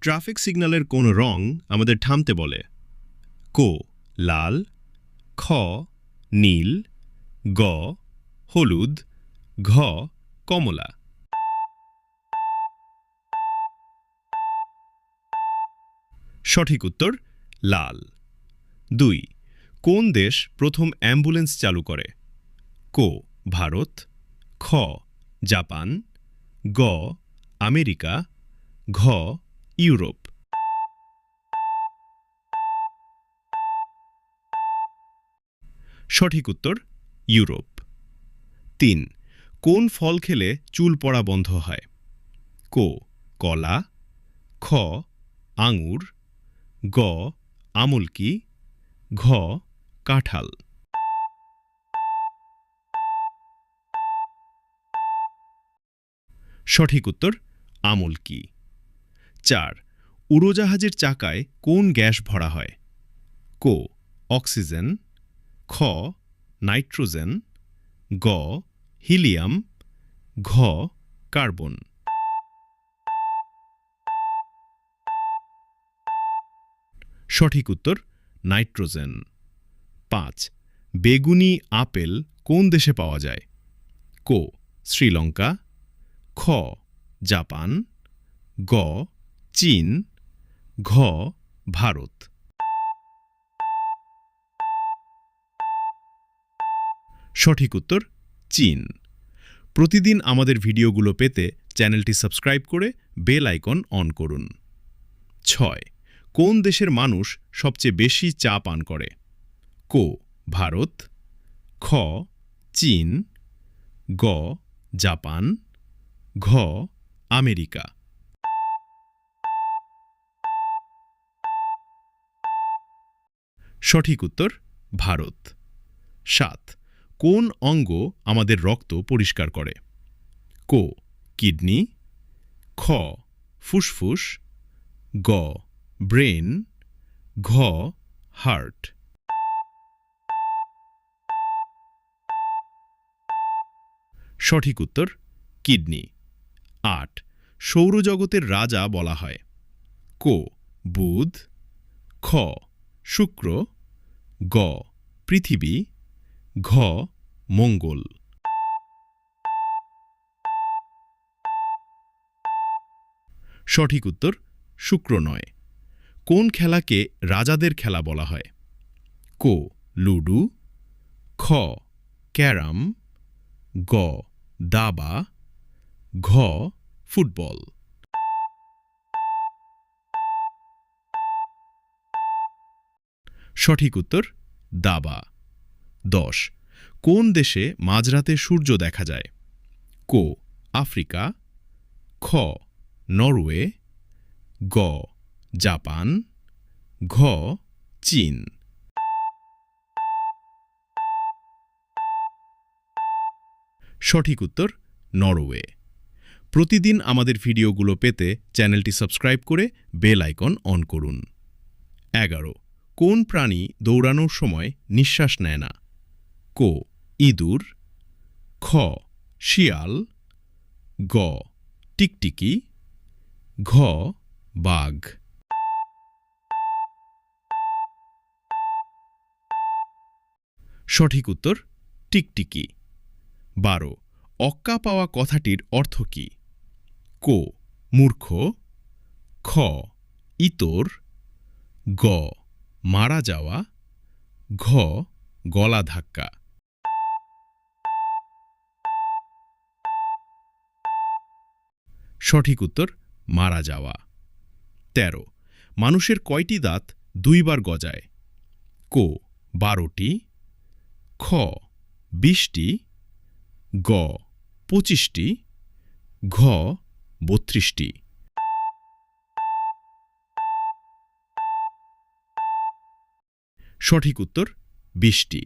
Traffic সিগন্যালের কোন রং আমাদের থামতে বলে। কো, লাল, খ, নীল, গ, হলুদ, ঘ, কমলা। সঠিক উত্তর, লাল। দুই, কোন দেশ প্রথম অ্যাম্বুলেন্স চালু করে? কো, ভারত, খ, জাপান, গ, আমেরিকা, ঘ ইউরোপ সঠিক উত্তর ইউরোপ তিন, কোন ফল খেলে চুল পড়া বন্ধ হয়? কো, কলা, খ, আঙুর, গ, আমলকি, ঘ, কাঁঠাল। সঠিক উত্তর, আমলকি। চার, উড়োজাহাজের চাকায় কোন গ্যাস ভরা হয়? কো, অক্সিজেন, খ, নাইট্রোজেন, গ, হিলিয়াম, ঘ, কার্বন। সঠিক উত্তর, নাইট্রোজেন। পাঁচ, বেগুনি আপেল কোন দেশে পাওয়া যায়? কো, শ্রীলঙ্কা, খ, জাপান, গ চীন, ঘ, ভারত। সঠিক উত্তর, চীন। প্রতিদিন আমাদের ভিডিওগুলো পেতে চ্যানেলটি সাবস্ক্রাইব করে বেল আইকন অন করুন। ছয়, কোন দেশের মানুষ সবচেয়ে বেশি চা পান করে? কো, ভারত। খ, চীন। গ, জাপান। ঘ, আমেরিকা। সঠিক উত্তর, ভারত। সাত, কোন অঙ্গ আমাদের রক্ত পরিষ্কার করে? কো, কিডনি। খ, ফুসফুস। গ, ব্রেন। ঘ, হার্ট। সঠিক উত্তর, কিডনি। আট, সৌরজগতের রাজা বলা হয়। কো, বুধ। খ, শুক্র। গ, পৃথিবী, ঘ, মঙ্গল। সঠিক উত্তর, শুক্র নয়। কোন খেলাকে রাজাদের খেলা বলা হয়? কো, লুডু। খ, ক্যারাম। গ, দাবা। ঘ, ফুটবল। সঠিক উত্তর, দাবা। দশ, কোন দেশে মাঝরাতে সূর্য দেখা যায়? কো, আফ্রিকা। খ, নরওয়ে। গ, জাপান। ঘ, চীন। সঠিক উত্তর, নরওয়ে। প্রতিদিন আমাদের ভিডিওগুলো পেতে চ্যানেলটি সাবস্ক্রাইব করে বেল আইকন অন করুন। এগারো কোন প্রাণী দৌড়ানোর সময় নিঃশ্বাস নেয় না? কো, ইঁদুর, খ, শিয়াল, গ, টিকটিকি, ঘ, বাঘ। সঠিক উত্তর, টিকটিকি। বারো, অক্কা পাওয়া কথাটির অর্থ কী? কো, মূর্খ, খ, ইতর, গ মারা যাওয়া, ঘ, গলা ধাক্কা। সঠিক উত্তর, মারা যাওয়া। ১৩ মানুষের কয়টি দাঁত দুইবার গজায়? কো, বারোটি। খ, বিশটি। গ, পঁচিশটি। ঘ, বত্রিশটি। সঠিক উত্তর বিশটি